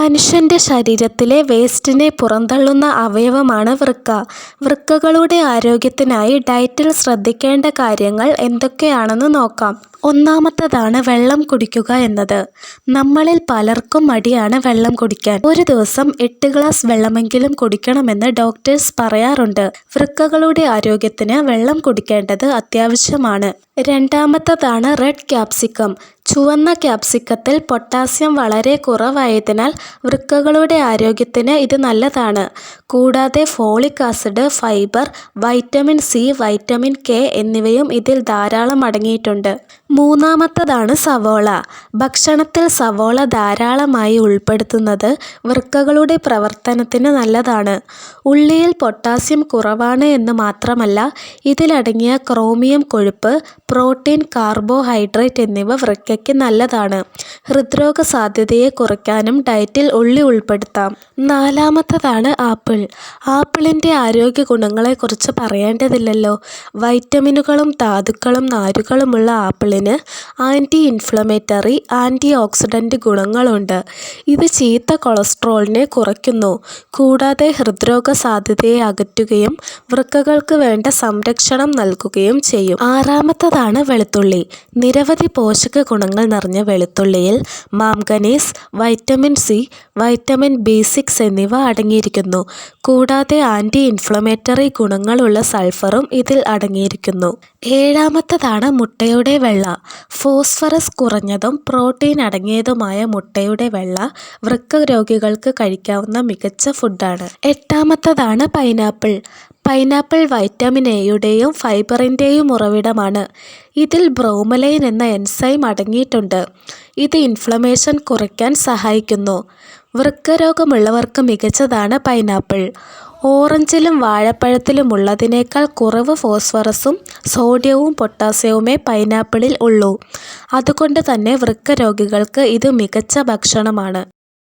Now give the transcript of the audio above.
മനുഷ്യന്റെ ശരീരത്തിലെ വേസ്റ്റിനെ പുറന്തള്ളുന്ന അവയവമാണ് വൃക്ക. വൃക്കകളുടെ ആരോഗ്യത്തിനായി ഡയറ്റിൽ ശ്രദ്ധിക്കേണ്ട കാര്യങ്ങൾ എന്തൊക്കെയാണെന്ന് നോക്കാം. ഒന്നാമത്തതാണ് വെള്ളം കുടിക്കുക എന്നത്. നമ്മളിൽ പലർക്കും മടിയാണ് വെള്ളം കുടിക്കാൻ. ഒരു ദിവസം എട്ട് ഗ്ലാസ് വെള്ളമെങ്കിലും കുടിക്കണമെന്ന് ഡോക്ടേഴ്സ് പറയാറുണ്ട്. വൃക്കകളുടെ ആരോഗ്യത്തിന് വെള്ളം കുടിക്കേണ്ടത് അത്യാവശ്യമാണ്. രണ്ടാമത്തതാണ് റെഡ് ക്യാപ്സിക്കം. ചുവന്ന ക്യാപ്സിക്കത്തിൽ പൊട്ടാസ്യം വളരെ കുറവായതിനാൽ വൃക്കകളുടെ ആരോഗ്യത്തിന് ഇത് നല്ലതാണ്. കൂടാതെ folic acid, fibre, vitamin C, vitamin K എന്നിവയും ഇതിൽ ധാരാളം അടങ്ങിയിട്ടുണ്ട്. മൂന്നാമത്തതാണ് സവോള. ഭക്ഷണത്തിൽ സവോള ധാരാളമായി ഉൾപ്പെടുത്തുന്നത് വൃക്കകളുടെ പ്രവർത്തനത്തിന് നല്ലതാണ്. ഉള്ളിയിൽ പൊട്ടാസ്യം കുറവാണ് എന്ന് മാത്രമല്ല ഇതിലടങ്ങിയ ക്രോമിയം കൊഴുപ്പ്, പ്രോട്ടീൻ, കാർബോഹൈഡ്രേറ്റ് എന്നിവ വൃക്കയ്ക്ക് നല്ലതാണ്. ഹൃദ്രോഗ സാധ്യതയെ കുറയ്ക്കാനും ഡയറ്റിൽ ഉള്ളി ഉൾപ്പെടുത്താം. നാലാമത്തതാണ് ആപ്പിൾ. ആപ്പിളിന്റെ ആരോഗ്യ ഗുണങ്ങളെക്കുറിച്ച് പറയേണ്ടതില്ലല്ലോ. വൈറ്റമിനുകളും ധാതുക്കളും നാരുകളുമുള്ള ആപ്പിളിന് ആന്റി ഇൻഫ്ലമേറ്ററി, ആന്റി ഓക്സിഡന്റ് ഗുണങ്ങളുണ്ട്. ഇത് ചീത്ത കൊളസ്ട്രോളിനെ കുറയ്ക്കുന്നു. കൂടാതെ ഹൃദ്രോഗ സാധ്യതയെ അകറ്റുകയും വൃക്കകൾക്ക് വേണ്ട സംരക്ഷണം നൽകുകയും ചെയ്യും. ആറാമത്തതാണ് വെളുത്തുള്ളി. നിരവധി പോഷക ഗുണങ്ങൾ നിറഞ്ഞ വെളുത്തുള്ളിയിൽ manganese, vitamin C, vitamin B six എന്നിവ അടങ്ങിയിരിക്കുന്നു. കൂടാതെ ആന്റി ഇൻഫ്ലമേറ്ററി ഗുണങ്ങളുള്ള സൾഫറും ഇതിൽ അടങ്ങിയിരിക്കുന്നു. ഏഴാമത്തതാണ് മുട്ടയുടെ വെള്ള. ഫോസ്ഫറസ് കുറഞ്ഞതും പ്രോട്ടീൻ അടങ്ങിയതുമായ മുട്ടയുടെ വെള്ള വൃക്ക രോഗികൾക്ക് കഴിക്കാവുന്ന മികച്ച ഫുഡാണ്. എട്ടാമത്തതാണ് പൈനാപ്പിൾ. പൈനാപ്പിൾ വൈറ്റമിൻ എയുടെയും ഫൈബറിന്റെയും ഉറവിടമാണ്. ഇതിൽ ബ്രോമലൈൻ എന്ന എൻസൈം അടങ്ങിയിട്ടുണ്ട്. ഇത് ഇൻഫ്ലമേഷൻ കുറയ്ക്കാൻ സഹായിക്കുന്നു. വൃക്കരോഗമുള്ളവർക്ക് മികച്ചതാണ് പൈനാപ്പിൾ. ഓറഞ്ചിലും വാഴപ്പഴത്തിലും ഉള്ളതിനേക്കാൾ കുറവ് ഫോസ്ഫറസും സോഡിയവും പൊട്ടാസ്യവുമേ പൈനാപ്പിളിൽ ഉള്ളൂ. അതുകൊണ്ട് തന്നെ വൃക്കരോഗികൾക്ക് ഇത് മികച്ച ഭക്ഷണമാണ്.